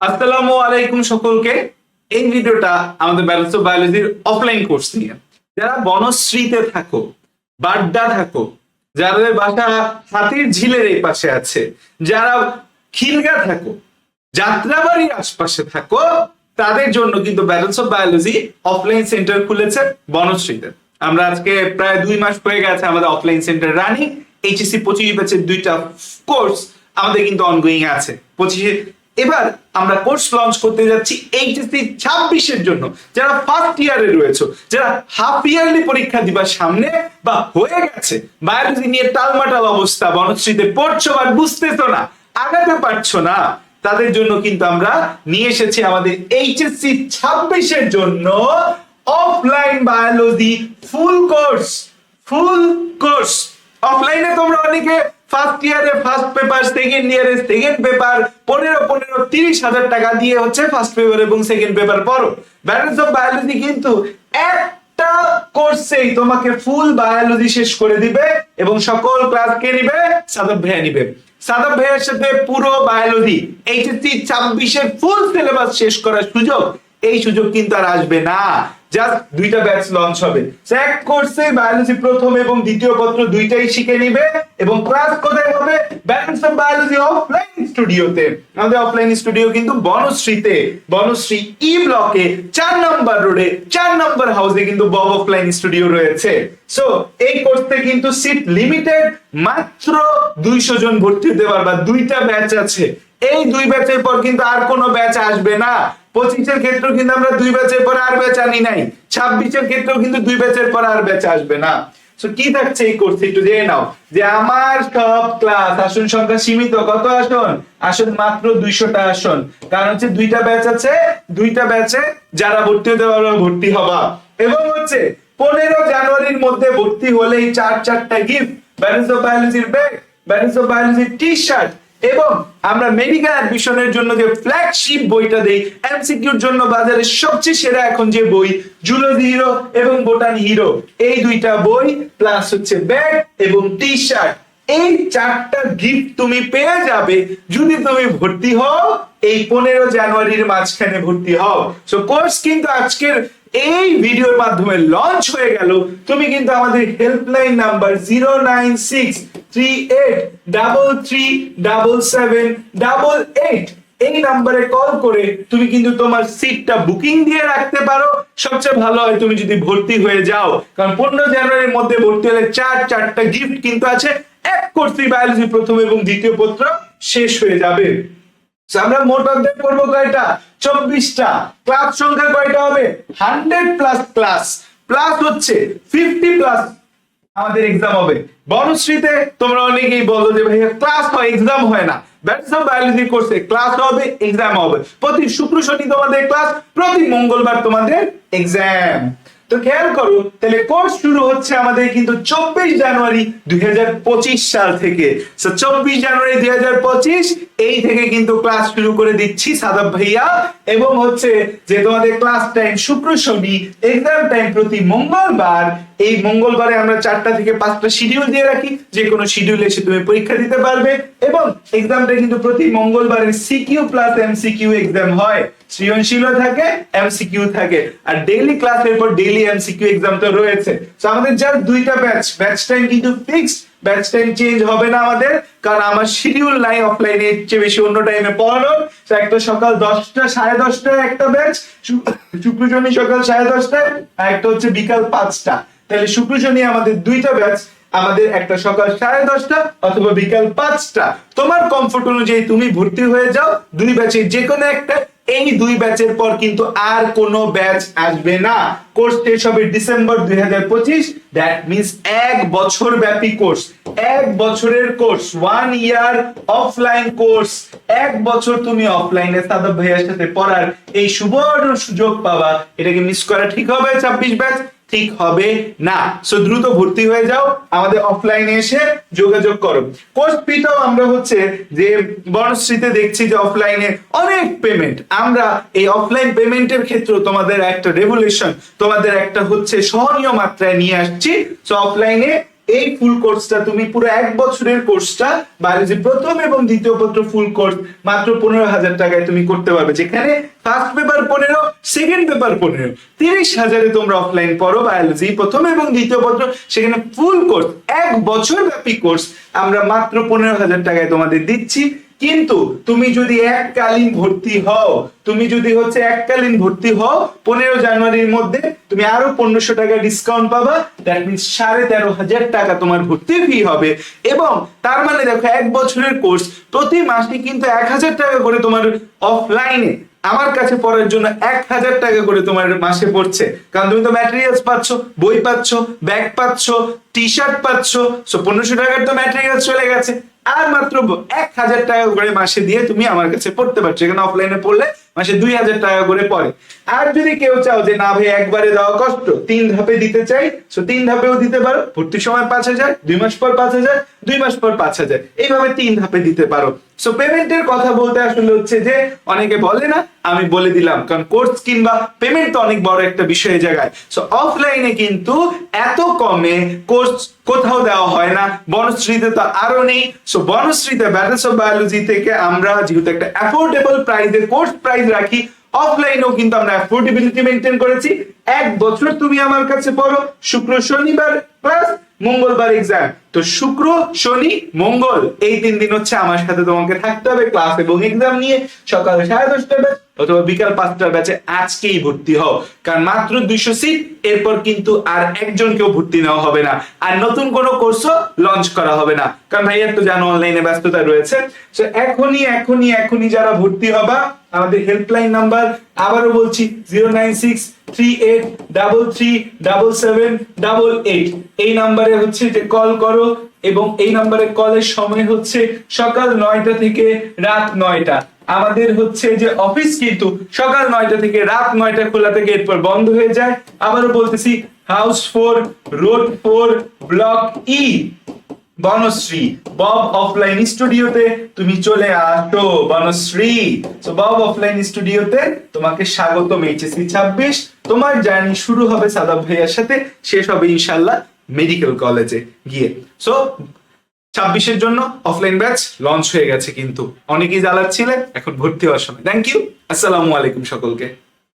আসসালামু আলাইকুম সকলকে। এই ভিডিওটা আমাদের ব্যালেন্স অফ বায়োলজির অফলাইন কোর্স নিয়ে। যারা বনশ্রীতে থাকো, বাড্ডা থাকো, যাদের বাসা হাতির ঝিলের এই পাশে আছে, যারা খিলগা থাকো, যাত্রাবাড়ির আশপাশে থাকো, তাদের জন্য কিন্তু balance of biology offline center খুলেছে বনশ্রীতে। আমরা আজকে প্রায় দুই মাস হয়ে গেছে আমাদের অফলাইন সেন্টার রানিং এইচএসসি পঁচিশ ব্যাচের দুইটা কোর্স আমাদের কিন্তু অনগোয়িং আছে। পঁচিশে এবার আমরা কোর্স লঞ্চ করতে যাচ্ছি এইচএসসি ছাব্বিশের জন্য। যারা ফার্স্ট ইয়ারে রয়েছে, যারা হাফ ইয়ারলি পরীক্ষা দিবার সামনে বা হয়ে গেছে বায়োলজি নিয়ে টালমাটাল অবস্থা, বনশ্রীতে পড়ছো আর বুঝতেছো না, আগাতে পারছ না, তাদের জন্য কিন্তু আমরা নিয়ে এসেছি আমাদের এইচএসসি ছাব্বিশের জন্য offline biology full course full course অফলাইনে তোমরা অনেকে ফার্স্ট ইয়ারে ফার্স্ট পেপার সেকেন্ড ইয়ারে সেকেন্ড পেপার পনেরো পনেরো, তিরিশ হাজার টাকা দিয়ে হচ্ছে ফার্স্ট পেপার এবং সেকেন্ড পেপার পড়ো। ব্যালেন্স অফ বায়োলজি কিন্তু একটা কোর্সেই তোমাকে ফুল বায়োলজি শেষ করে দিবে এবং সকল ক্লাস কে নিবে সাদব ভাইয়া নিবে। সাদব ভাইয়ের সাথে পুরো বায়োলজি এইচএসসি ছাব্বিশের ফুল সিলেবাস শেষ করার সুযোগ, এই সুযোগ কিন্তু আর আসবে না। জাস্ট দুইটা ব্যাচ লঞ্চ হবে। এক কোর্সে বায়োলজি প্রথম এবং দ্বিতীয় পত্র দুইটাই শিখে নিবে এবং ক্লাস কোথায় হবে? ব্যালেন্স অফ বায়োলজি অফলাইন স্টুডিওতে আমাদের অফলাইন স্টুডিও কিন্তু বনশ্রীতে। বনশ্রী ই ব্লকে চার নম্বর রোডে চার নম্বর হাউসে কিন্তু বব অফলাইন স্টুডিও রয়েছে। সো এই কোর্সে কিন্তু সিট লিমিটেড মাত্র দুইশো জন ভর্তি হতে পারবা। দুইটা ব্যাচ আছে। এই দুই ব্যাচের পর কিন্তু আর কোনো ব্যাচ আসবে না। পঁচিশের ক্ষেত্রেও কিন্তু আমরা দুই ব্যাচের পর আর ব্যাচ আনি নাই। ছাব্বিশের ক্ষেত্রেও কিন্তু দুই ব্যাচের পর আর ব্যাচ আসবে না। তো কি থাকছে এই কোর্সে একটু জেনে নাও। যে আমার সব ক্লাস আসন সংখ্যা সীমিত। কত আসন? আসন মাত্র দুইশোটা আসন। কারণ হচ্ছে দুইটা ব্যাচ আছে, দুইটা ব্যাচে যারা ভর্তি হতে পারবে ভর্তি হবা। এবং হচ্ছে, পনেরো জানুয়ারির মধ্যে ভর্তি হলেই চার চারটা গিফট ব্যালেন্স অফ বায়োলজির ব্যাগ ব্যালেন্স অফ বায়োলজির টি শার্ট এবং আমরা মেডিকেল অ্যাডমিশনের জন্য যে ফ্ল্যাগশিপ বইটা দেই এমসিকিউর জন্য বাজারে সবচেয়ে সেরা এখন যে বই জুলজি হিরো এবং বোটান হিরো এই দুইটা বই প্লাস হচ্ছে ব্যাগ এবং টি শার্ট এই চারটা গিফট তুমি পেয়ে যাবে যদি তুমি ভর্তি হও, এই পনেরো জানুয়ারির মাঝখানে ভর্তি হও। সো কোর্স কিন্তু আজকের এই ভিডিওর মাধ্যমে লঞ্চ হয়ে গেল। তুমি কিন্তু আমাদের helpline number zero nine six three eight double three double seven double eight এই নাম্বারে কল করে তুমি কিন্তু তোমার সিটটা বুকিং দিয়ে রাখতে পারো। সবচেয়ে ভালো হয় তুমি যদি ভর্তি হয়ে যাও। কারণ পনেরো জানুয়ারির মধ্যে ভর্তি হলে চার, চারটা গিফট কিন্তু আছে। এক কোর্সি বায়োলজি প্রথম এবং দ্বিতীয় পত্র শেষ হয়ে যাবে। আমরা মোট অধ্যায় করব কয়টা? চব্বিশটা। ক্লাস সংখ্যা কয়টা হবে? Hundred plus class. প্লাস হচ্ছে ফিফটি প্লাস আমাদের এক্সাম হবে। বনশ্রীতে তোমরা অনেকেই বলো যে, ভাইয়া, ক্লাস হয়, এক্সাম হয় না। ক্লাস হবে, এক্সাম হবে। প্রতি শুক্র শনি তোমাদের ক্লাস, প্রতি মঙ্গলবার তোমাদের এক্সাম। তো খেয়াল করো, তাহলে কোর্স শুরু হচ্ছে আমাদের কিন্তু চব্বিশ জানুয়ারি দুই হাজার পঁচিশ সাল থেকে। চব্বিশ জানুয়ারি দুই হাজার পঁচিশ এই থেকে কিন্তু ক্লাস শুরু করে দিচ্ছি সাদাব ভাইয়া। এবং হচ্ছে যে তোমাদের ক্লাস টাইম শুক্র, শনি এক্সাম টাইম প্রতি মঙ্গলবার। এই মঙ্গলবারে আমরা চারটা থেকে পাঁচটা শিডিউল দিয়ে রাখি। যে কোনো শিডিউলে এসে তুমি পরীক্ষা দিতে পারবে। এবং এক্সামটা কিন্তু প্রতি মঙ্গলবারে সিকিউ প্লাস এমসিকিউ এক্সাম হয়। সৃজনশীলও থাকে এমসিকিউ থাকে। আর ডেইলি ক্লাসের পর ডেইলি এমসিকিউ এক্সাম তো রয়েছে। তো আমাদের যার দুইটা ব্যাচ ব্যাচ টাইম কিন্তু ফিক্সড ব্যাচ টাইম চেঞ্জ হবে না আমাদের, কারণ আমার শিডিউল নাই অফলাইনে চেয়ে বেশি অন্য টাইমে পড়ানোর। তো একটা সকাল দশটা, সাড়ে দশটায় একটা ব্যাচ শুক্র শনি সকাল সাড়ে দশটায়, আর একটা হচ্ছে বিকাল পাঁচটা। তাহলে শুক্র শনি আমাদের দুইটা ব্যাচ আমাদের একটা সকাল সাড়ে দশটা অথবা বিকাল পাঁচটা। তোমার কমফোর্ট অনুযায়ী তুমি ভর্তি হয়ে যাও, দুই ব্যাচে যে কোনো একটা এই দুই ব্যাচের পর কিন্তু আর কোনো ব্যাচ আসবে না। কোর্স শেষ হবে ডিসেম্বর দুই হাজার পঁচিশ। দ্যাট মিনস এক বছর ব্যাপী কোর্স এক বছরের course one year offline course এক বছর তুমি অফলাইনে সাদব ভাইয়ার সাথে পড়ার এই সুবর্ণ সুযোগ পাবা। এটাকে মিস করা ঠিক হবে ছাব্বিশ ব্যাচ ঠিক হবে না। সো দ্রুত ভর্তি হয়ে যাও, আমাদের অফলাইনে এসে যোগাযোগ করো। কোর্স ফিটাও আমরা হচ্ছে যে বনশ্রীতে দেখছি যে অফলাইনে অনেক পেমেন্ট আমরা এই অফলাইন পেমেন্টের ক্ষেত্রে তোমাদের একটা রেভুলেশন তোমাদের একটা হচ্ছে সহনীয় মাত্রায় নিয়ে আসছি। সো অফলাইনে এই ফুল কোর্সটা তুমি পুরো এক বছরের কোর্সটা বায়োলজি প্রথম এবং দ্বিতীয় পত্র ফুল কোর্স মাত্র পনেরো হাজার টাকায় তুমি করতে পারবে। যেখানে ফার্স্ট পেপার পনেরো সেকেন্ড পেপার পনেরো। তিরিশ হাজারে তোমরা অফলাইন পড়ো বায়োলজি প্রথম এবং দ্বিতীয় পত্র, সেখানে ফুল কোর্স এক বছর ব্যাপী কোর্স আমরা মাত্র পনেরো হাজার টাকায় তোমাদের দিচ্ছি। কিন্তু তুমি যদি এককালীন ভর্তি হও, তুমি যদি হচ্ছে এককালীন ভর্তি হও, পনেরো জানুয়ারির মধ্যে তুমি আরও পনেরোশো টাকা ডিসকাউন্ট পাবা। দ্যাট মিনস সাড়ে তেরো হাজার টাকা তোমার ভর্তি ফি হবে। এবং তার মানে দেখো, এক বছরের কোর্স প্রতি মাসে কিন্তু এক হাজার টাকা করে তোমার অফলাইনে আমার কাছে পড়ার জন্য এক হাজার টাকা করে তোমার মাসে পড়ছে। কারণ তুমি তো ম্যাটেরিয়ালস পাচ্ছ, বই পাচ্ছ ব্যাগ পাচ্ছ টি শার্ট পাচ্ছ সো পনেরোশো টাকার তো ম্যাটেরিয়ালস চলে গেছে। আর মাত্র এক হাজার টাকা করে মাসে দিয়ে তুমি আমার কাছে পড়তে পারছ। এখানে অফলাইনে পড়লে মাসে দুই হাজার টাকা করে পড়ে। আর যদি কেউ চাও যে, না ভাই, একবারে দেওয়া কষ্ট, তিন ধাপে দিতে চাই সো তিন ধাপেও দিতে পারো। ভর্তির সময় পাঁচ হাজার, দুই মাস পর পাঁচ হাজার দুই মাস পর পাঁচ হাজার। এইভাবে তিন ধাপে দিতে পারো। সো পেমেন্টের কথা বলতে আসলে হচ্ছে যে, অনেকে বলে না, আমি বলে দিলাম, কারণ কোর্স কিংবা পেমেন্ট তো অনেক বড় একটা বিষয় জায়গায়। সো অফলাইনে কিন্তু এত কমে কোর্স কোথাও দেওয়া হয় না বনশ্রীতে তো আরও নেই। সো বনশ্রীতে ব্যালেন্স অফ বায়োলজি থেকে আমরা যেহেতু একটা অ্যাফোর্ডেবল প্রাইসে কোর্স প্রাইস রাখি অফলাইনেও কিন্তু আমরা অ্যাফোর্ডেবিলিটি মেনটেন করেছি। এক বছর তুমি আমার কাছে পড়ো, শুক্র, শনিবার প্লাস মঙ্গলবার এক্সাম তো শুক্র, শনি, মঙ্গল, এই তিন দিন হচ্ছে আমার সাথে তোমাকে থাকতে হবে ক্লাস এবং এক্সাম নিয়ে সকাল সাড়ে দশটার ব্যাচ অথবা বিকাল পাঁচটার ব্যাচে আজকেই ভর্তি হও। কারণ মাত্র দুইশো সিট এরপর কিন্তু আর একজন কেউ ভর্তি নেওয়া হবে না। আর নতুন কোনো কোর্সও লঞ্চ করা হবে না। কারণ ভাইয়া তো জানো অনলাইনে ব্যস্ততা রয়েছে। তো এখনই এখনই এখনই যারা ভর্তি হবা, আমাদের হেল্পলাইন নাম্বার আবারও বলছি zero nine six three eight double three double seven double eight এই নাম্বারে হচ্ছে যে কল করো এবং এই নাম্বারে কলের সময় হচ্ছে সকাল নয়টা থেকে রাত নয়টা। আমাদের হচ্ছে যে অফিস কিন্তু সকাল নয়টা থেকে রাত নয়টা খোলা থেকে এরপর বন্ধ হয়ে যায়। আবারও বলতেছি house four road four block E Banasree. BoB offline স্টুডিওতে তুমি চলে আসো, বনশ্রী। তো বব অফলাইন স্টুডিওতে তোমাকে স্বাগতম এইচএসসি ছাব্বিশ। তোমার জার্নি শুরু হবে সাদাব ভাইয়ার সাথে, শেষ হবে ইনশাল্লাহ মেডিকেল কলেজে গিয়ে। সো ছাব্বিশের জন্য অফলাইন ব্যাচ লঞ্চ হয়ে গেছে কিন্তু। অনেকেই জ্বালাচ্ছিলেন, এখন ভর্তি হওয়ার সময়। থ্যাংক ইউ আসসালামু আলাইকুম সকলকে।